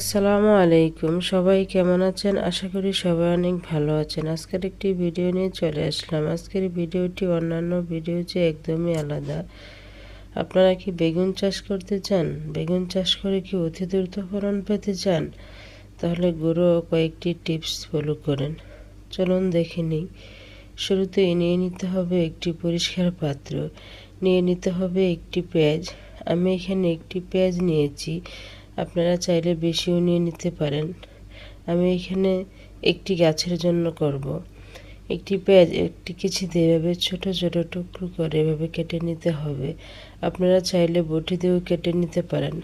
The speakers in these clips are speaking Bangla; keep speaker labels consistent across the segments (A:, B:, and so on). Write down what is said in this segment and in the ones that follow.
A: আসসালামু আলাইকুম। সবাই কেমন আছেন? আশা করি সবাই অনেক ভালো আছেন। আজকের একটি ভিডিও নিয়ে চলে আসলাম। আজকের ভিডিওটি অন্যান্য ভিডিও চেয়ে একদমই আলাদা। আপনারা কি বেগুন চাষ করতে চান? বেগুন চাষ করে কি অতি দ্রুত ফলন পেতে চান? তাহলে গুঁড়ো কয়েকটি টিপস ফলো করেন। চলুন দেখে নিই। শুরুতে নিয়ে নিতে হবে একটি পরিষ্কার পাত্র। নিয়ে নিতে হবে একটি পেঁয়াজ। আমি এখানে একটি পেঁয়াজ নিয়েছি। আপনারা চাইলে বেশিও নিয়ে নিতে পারেন। আমি এখানে একটি গাছের জন্য করব। একটি পেঁয়াজ, একটি কিছুতে এভাবে ছোটো ছোটো টুকরো করে এভাবে কেটে নিতে হবে। আপনারা চাইলে বটি দিয়েও কেটে নিতে পারেন,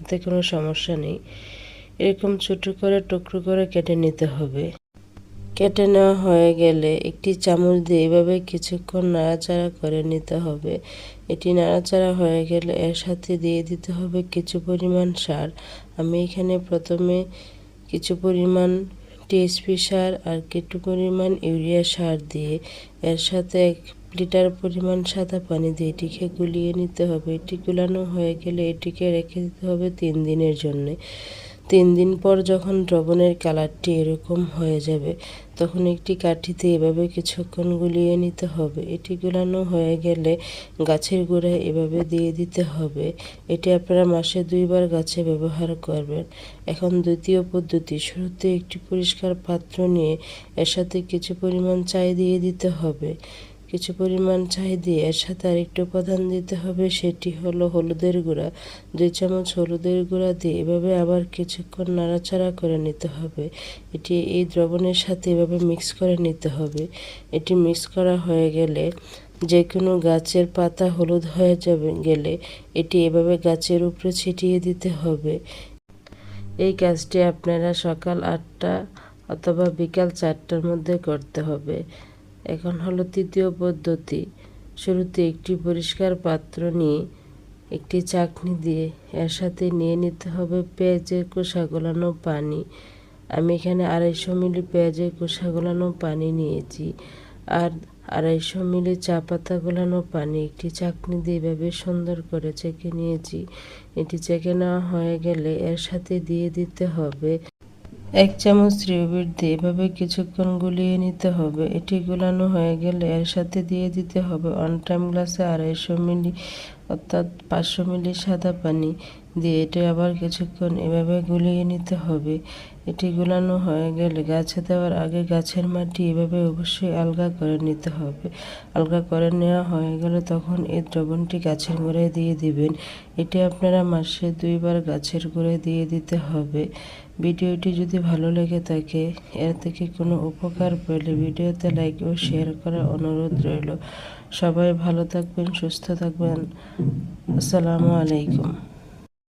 A: এতে কোনো সমস্যা নেই। এরকম ছোটো করে, টুকরো করে কেটে নিতে হবে। কেটে নেওয়া হয়ে গেলে একটি চামচ দিয়ে এভাবে কিছুক্ষণ নাড়াচাড়া করে নিতে হবে। এটি নাড়াচাড়া হয়ে গেলে এর সাথে দিয়ে দিতে হবে কিছু পরিমাণ সার। আমি এখানে প্রথমে কিছু পরিমাণ টিএসপি সার আর কিছু পরিমাণ ইউরিয়া সার দিয়ে এর সাথে এক লিটার পরিমাণ সাদা পানি দিয়ে এটিকে গুলিয়ে নিতে হবে। এটি গুলানো হয়ে গেলে এটিকে রেখে দিতে হবে তিন দিনের জন্যে। তিন দিন পর যখন দ্রবণের কালারটি এরকম হয়ে যাবে, তখন একটি কাঠিতে এভাবে কিছুক্ষণ গুলিয়ে নিতে হবে। এটি গুলানো হয়ে গেলে গাছের গোড়ায় এভাবে দিয়ে দিতে হবে। এটি আপনারা মাসে দুইবার গাছে ব্যবহার করবেন। এখন দ্বিতীয় পদ্ধতি, শুরুতে একটি পরিষ্কার পাত্র নিয়ে এর সাথে কিছু পরিমাণ চাই দিয়ে দিতে হবে। কিছু পরিমাণ ছাই দিয়ে এর সাথে আরেকটু উপাদান দিতে হবে, সেটি হলো হলুদের গুঁড়া। দুই চামচ হলুদের গুঁড়া দিয়ে এভাবে আবার কিছুক্ষণ নাড়াচাড়া করে নিতে হবে। এটি এই দ্রবণের সাথে এভাবে মিক্স করে নিতে হবে। এটি মিক্স করা হয়ে গেলে যে কোনো গাছের পাতা হলুদ হয়ে যাবে, গেলে এটি এভাবে গাছের উপরে ছিটিয়ে দিতে হবে। এই কাজটি আপনারা সকাল আটটা অথবা বিকাল চারটার মধ্যে করতে হবে। এখন হলো তৃতীয় পদ্ধতি। শুরুতে একটি পরিষ্কার পাত্র নিয়ে একটি চাকনি দিয়ে এর সাথে নিয়ে নিতে হবে পেঁয়াজের কোষা গলানো পানি। আমি এখানে আড়াইশো মিলি পেঁয়াজের কোষা গলানো পানি নিয়েছি আর আড়াইশো মিলি চা পাতা গলানো পানি একটি চাকনি দিয়ে এভাবে সুন্দর করে চেকে নিয়েছি। এটি চেকে নেওয়া হয়ে গেলে এর সাথে দিয়ে দিতে হবে এক চামচ রিউবিট দিয়ে এভাবে কিছুক্ষণ গুলিয়ে নিতে হবে। এটি গুলানো হয়ে গেলে এর সাথে দিয়ে দিতে হবে ওয়ান টাইম গ্লাসে আড়াইশো মিলি অর্থাৎ পাঁচশো মিলি সাদা পানি দিয়ে এটি আবার কিছুক্ষণ এভাবে গুলিয়ে নিতে হবে। এটি গুলানো হয়ে গেলে গাছে দেওয়ার আগে গাছের মাটি এভাবে অবশ্যই আলগা করে নিতে হবে। আলগা করে নেওয়া হয়ে গেলে তখন এই দ্রবণটি গাছের গোড়ায় দিয়ে দিবেন। এটি আপনারা মাসে দুইবার গাছের গোড়ায় দিয়ে দিতে হবে। ভিডিওটি যদি ভালো লেগে থাকে, এর থেকে কোনো উপকার পেলে ভিডিওতে লাইক ও শেয়ার করার অনুরোধ রইল। সবাই ভালো থাকবেন, সুস্থ থাকবেন। আসসালামু আলাইকুম।